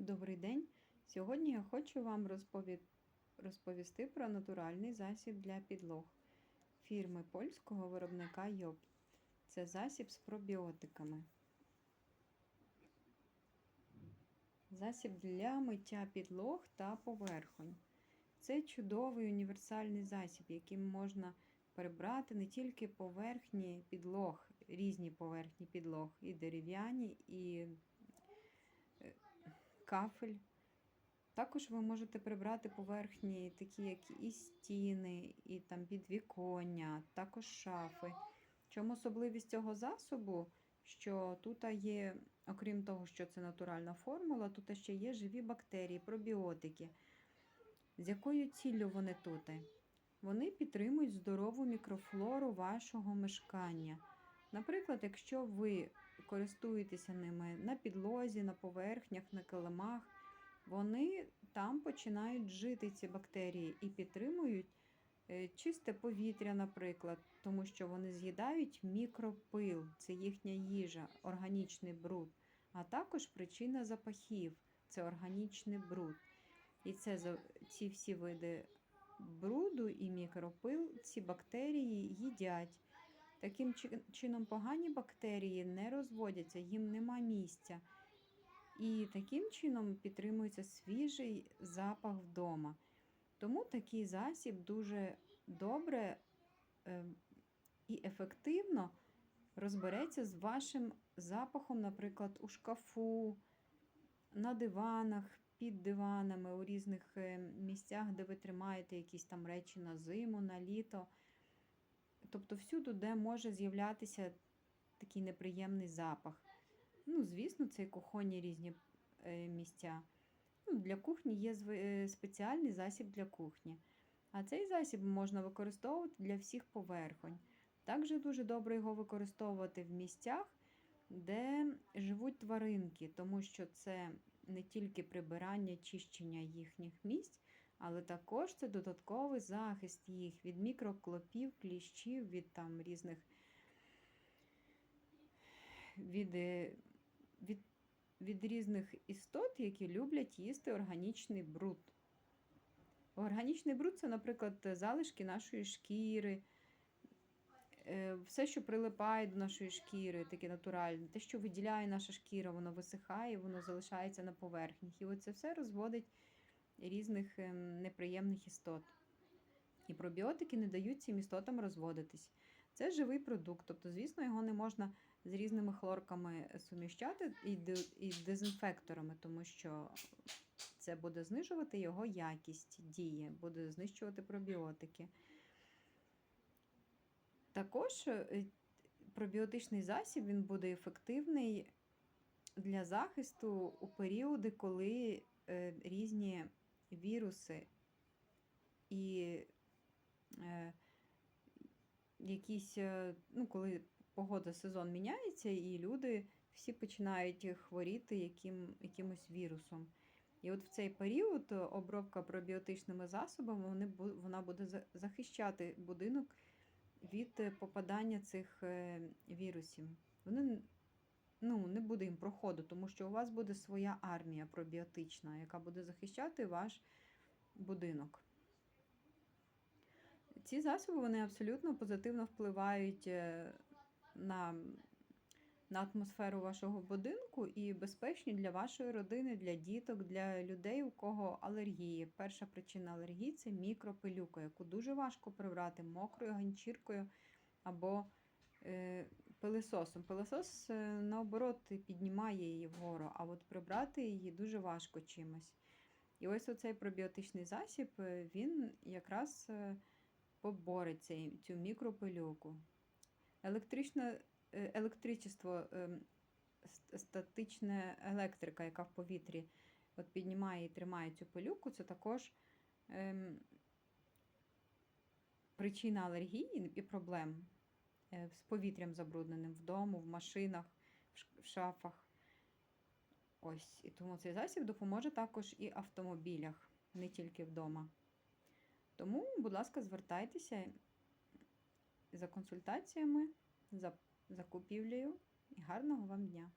Добрий день! Сьогодні я хочу вам розпові- розповісти про натуральний засіб для підлог фірми польського виробника Йоб. Це засіб з пробіотиками. Засіб для миття підлог та поверхонь. Це чудовий універсальний засіб, яким можна прибрати не тільки поверхні підлог, різні поверхні підлог, і дерев'яні, і кафель. Також ви можете прибрати поверхні, такі як і стіни, і там підвіконня, також шафи. Чому особливість цього засобу? Що тут є, окрім того, що це натуральна формула, тут ще є живі бактерії, пробіотики. З якою ціллю вони тут? Вони підтримують здорову мікрофлору вашого мешкання. Наприклад, якщо ви користуєтеся ними на підлозі, на поверхнях, на килимах, вони там починають жити ці бактерії і підтримують е, чисте повітря, наприклад, тому що вони з'їдають мікропил, це їхня їжа, органічний бруд, а також причина запахів це органічний бруд. І це ці всі види бруду і мікропил, ці бактерії їдять. Таким чином погані бактерії не розводяться, їм нема місця. І таким чином підтримується свіжий запах вдома. Тому такий засіб дуже добре е, і ефективно розбереться з вашим запахом, наприклад, у шкафу, на диванах, під диванами, у різних е, місцях, де ви тримаєте якісь там речі на зиму, на літо. Тобто всюди, де може з'являтися такий неприємний запах. Ну, звісно, це і кухонні різні е, місця. Ну, для кухні є е, спеціальний засіб для кухні. А цей засіб можна використовувати для всіх поверхонь. Також дуже добре його використовувати в місцях, де живуть тваринки, тому що це не тільки прибирання, чищення їхніх місць, але також це додатковий захист їх від мікроклопів, кліщів, від там різних від, е, від, від різних істот, які люблять їсти органічний бруд. Органічний бруд це, наприклад, залишки нашої шкіри, е, все, що прилипає до нашої шкіри, таке натуральне, те, що виділяє наша шкіра, воно висихає, воно залишається на поверхнях. І оце все розводить різних ем, неприємних істот. І пробіотики не дають цим істотам розводитись. Це живий продукт, тобто, звісно, його не можна з різними хлорками суміщати і, дезінфекторами, тому що це буде знижувати його якість дії, буде знищувати пробіотики. Також е, пробіотичний засіб він буде ефективний для захисту у періоди, коли е, різні віруси і е, якісь, е, ну, коли погода, сезон міняється, і люди всі починають хворіти яким, якимось вірусом. І от в цей період е, обробка пробіотичними засобами вони, вона буде захищати будинок від е, попадання цих вірусів. Вони ну, не буде їм проходу, тому що у вас буде своя армія пробіотична, яка буде захищати ваш будинок. Ці засоби вони абсолютно позитивно впливають е, на, на атмосферу вашого будинку і безпечні для вашої родини, для діток, для людей, у кого алергії. Перша причина алергії це мікропилюка, яку дуже важко прибрати мокрою ганчіркою або е, пилисосом. Пилисос, е, наоборот, піднімає її вгору, а от прибрати її дуже важко чимось. І ось оцей пробіотичний засіб, е, він якраз е, поборить цю мікропилюку. Електричне, електричество, ем, статична електрика, яка в повітрі от піднімає і тримає цю пилюку, це також ем, причина алергії і проблем з повітрям забрудненим вдома, в машинах, в шафах. Ось, і тому цей засіб допоможе також і автомобілях, не тільки вдома. Тому, будь ласка, звертайтеся за консультаціями, за закупівлею і гарного вам дня!